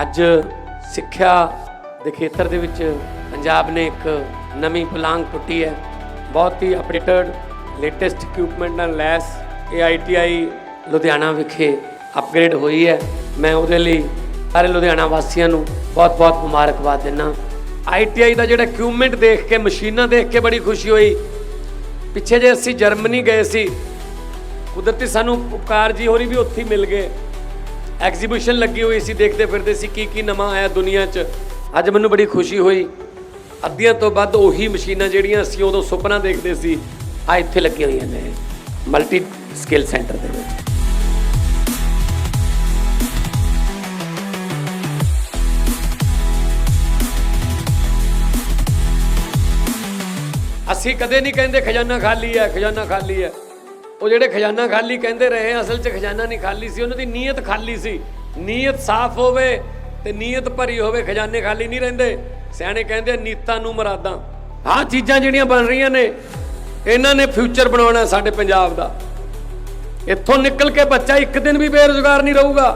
ਅੱਜ ਸਿੱਖਿਆ ਦੇ ਖੇਤਰ ਦੇ ਵਿੱਚ ਪੰਜਾਬ ਨੇ ਇੱਕ ਨਵੀਂ ਪਲਾਂਗ ਪੁੱਟੀ ਹੈ। ਬਹੁਤ ਹੀ ਅਪਡੇਟਡ ਲੇਟੈਸਟ ਇਕਵਿਪਮੈਂਟ ਨਾਲ ਲੈਸ ਇਹ ਆਈਟੀਆਈ ਲੁਧਿਆਣਾ ਵਿਖੇ ਅਪਗ੍ਰੇਡ ਹੋਈ ਹੈ। ਮੈਂ ਉਹਦੇ ਲਈ ਸਾਰੇ ਲੁਧਿਆਣਾ ਵਾਸੀਆਂ ਨੂੰ ਬਹੁਤ-ਬਹੁਤ ਮੁਬਾਰਕਬਾਦ ਦਿੰਦਾ ਆਈਟੀਆਈ ਦਾ ਜਿਹੜਾ ਇਕਵਿਪਮੈਂਟ ਦੇਖ ਕੇ, ਮਸ਼ੀਨਾਂ ਦੇਖ ਕੇ ਬੜੀ ਖੁਸ਼ੀ ਹੋਈ। ਪਿੱਛੇ ਜੇ ਅਸੀਂ ਜਰਮਨੀ ਗਏ ਸੀ, ਕੁਦਰਤੀ ਸਾਨੂੰ ਉਪਕਾਰ ਜੀ ਹੋਰੀ ਵੀ ਉੱਥੇ ਹੀ ਮਿਲ ਗਏ। ਐਗਜ਼ੀਬਿਸ਼ਨ ਲੱਗੀ ਹੋਈ ਸੀ, ਦੇਖਦੇ ਫਿਰਦੇ ਸੀ ਕੀ ਕੀ ਨਵਾਂ ਆਇਆ ਦੁਨੀਆ 'ਚ। ਅੱਜ ਮੈਨੂੰ ਬੜੀ ਖੁਸ਼ੀ ਹੋਈ। ਅੱਧੀਆਂ ਤੋਂ ਵੱਧ ਉਹੀ ਮਸ਼ੀਨਾਂ ਜਿਹੜੀਆਂ ਅਸੀਂ ਉਦੋਂ ਸੁਪਨਾ ਦੇਖਦੇ ਸੀ, ਆ ਇੱਥੇ ਲੱਗੀਆਂ ਹੋਈਆਂ ਨੇ ਮਲਟੀ ਸਕਿੱਲ ਸੈਂਟਰ ਦੇ ਵਿੱਚ। ਅਸੀਂ ਕਦੇ ਨਹੀਂ ਕਹਿੰਦੇ ਖਜ਼ਾਨਾ ਖਾਲੀ ਹੈ, ਖਜ਼ਾਨਾ ਖਾਲੀ ਹੈ। ਉਹ ਜਿਹੜੇ ਖਜ਼ਾਨਾ ਖਾਲੀ ਕਹਿੰਦੇ ਰਹੇ ਅਸਲ 'ਚ ਖਜ਼ਾਨਾ ਨਹੀਂ ਖਾਲੀ ਸੀ, ਉਹਨਾਂ ਦੀ ਨੀਅਤ ਖਾਲੀ ਸੀ। ਨੀਅਤ ਸਾਫ਼ ਹੋਵੇ ਤੇ ਨੀਅਤ ਭਰੀ ਹੋਵੇ, ਖਜ਼ਾਨੇ ਖਾਲੀ ਨਹੀਂ ਰਹਿੰਦੇ। ਸਿਆਣੇ ਕਹਿੰਦੇ ਨੀਤਾਂ ਨੂੰ ਮਰਾਦਾਂ। ਆਹ ਚੀਜ਼ਾਂ ਜਿਹੜੀਆਂ ਬਣ ਰਹੀਆਂ ਨੇ, ਇਹਨਾਂ ਨੇ ਫਿਊਚਰ ਬਣਾਉਣਾ ਸਾਡੇ ਪੰਜਾਬ ਦਾ। ਇੱਥੋਂ ਨਿਕਲ ਕੇ ਬੱਚਾ ਇੱਕ ਦਿਨ ਵੀ ਬੇਰੁਜ਼ਗਾਰ ਨਹੀਂ ਰਹੂਗਾ।